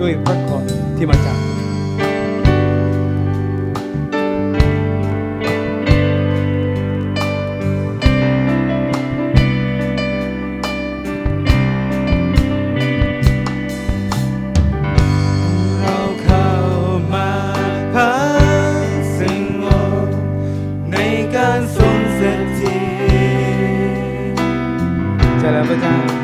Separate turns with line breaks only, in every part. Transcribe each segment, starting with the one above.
ด้วยพระพรที่มาจากเราเ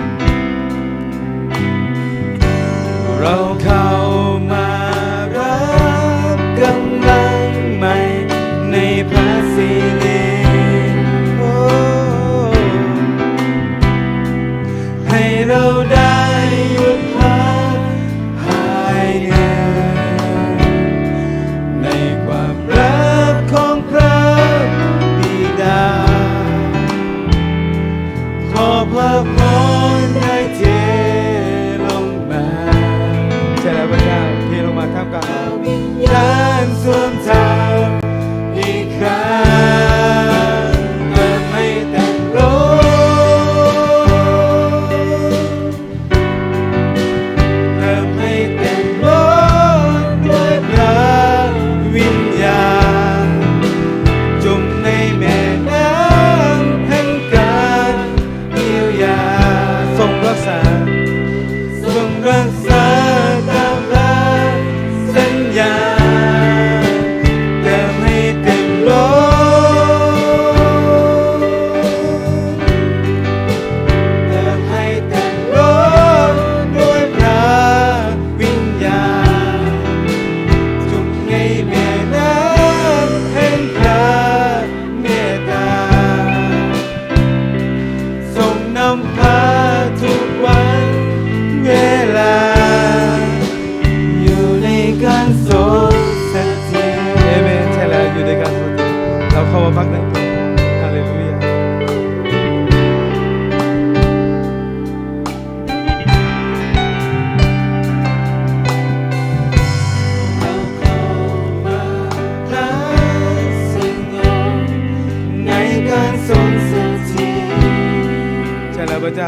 มาท่ามกลางวิญญาณสวมทางอีกครั้งเติมให้เต็มล้นเติมให้เต็มล้นด้วยพระวิญญาณจมในแม่น้ำแห่งการเยียวยาทรงรักษาทรงรักษา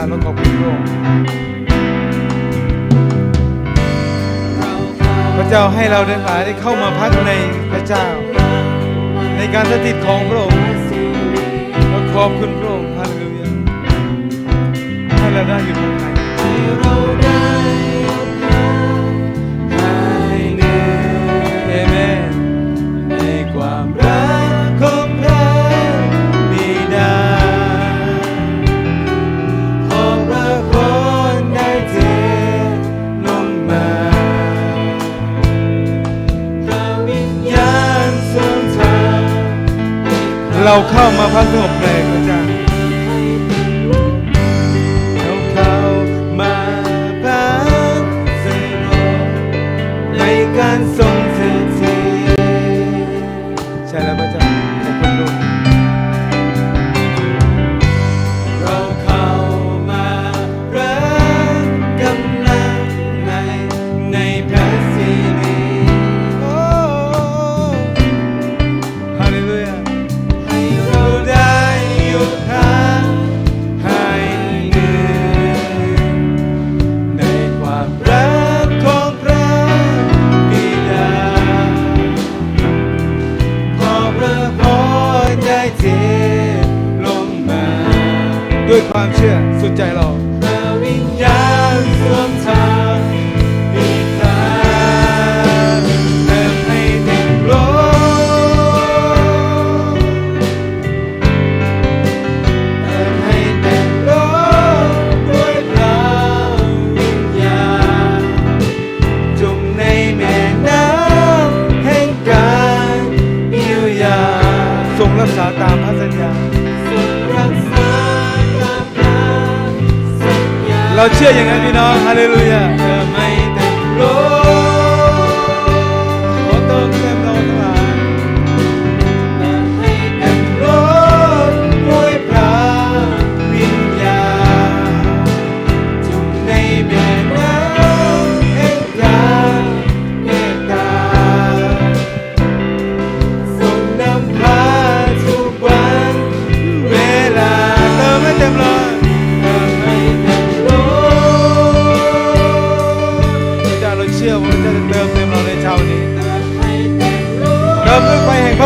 ระเจ้าเราขอบคุณพระองค์พระเจ้าให้เราได้หลายได้เข้ามาพักในพระเจ้า ในการสถิตของพระองค์เราขอบคุณพระองค์ฮาเลลูยาให้เราได้อยู่ตรงไหน เราเข้ามาพักสงบในพระเจ้า เชื่อสุดใจเราพระวิญญาณสวมทางอีกครั้งเติมให้เต็มล้นเติมให้เต็มล้นด้วยพระวิญญาณจมในแม่น้ำแห่งการเยียวยาทรงรักษาตามพระ เราเชื่ออย่างนั้นพี่น้องฮาเลลูยา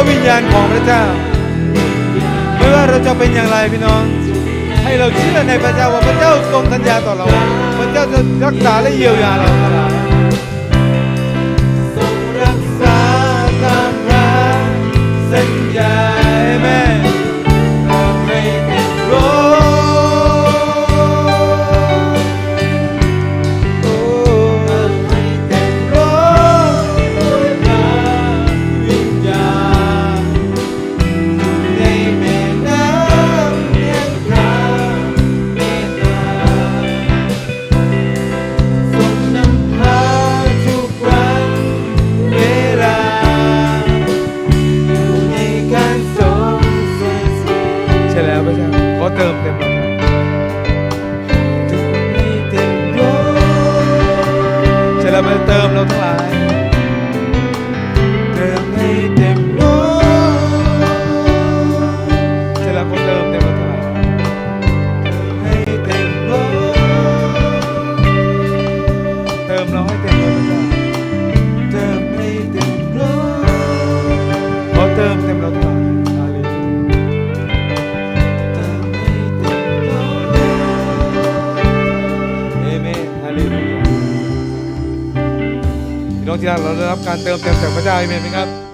วิญญาณของพระเจ้า ไม่ว่าเราจะเป็นอย่างไรพี่น้อง ให้เราเชื่อในพระเจ้าว่าพระเจ้าทรงสัญญาต่อเรา พระเจ้าจะรักษาและเยียวยาเราตลอด ของที่เราได้รับการเติมเต็มจากพระเจ้าเองไหมครับ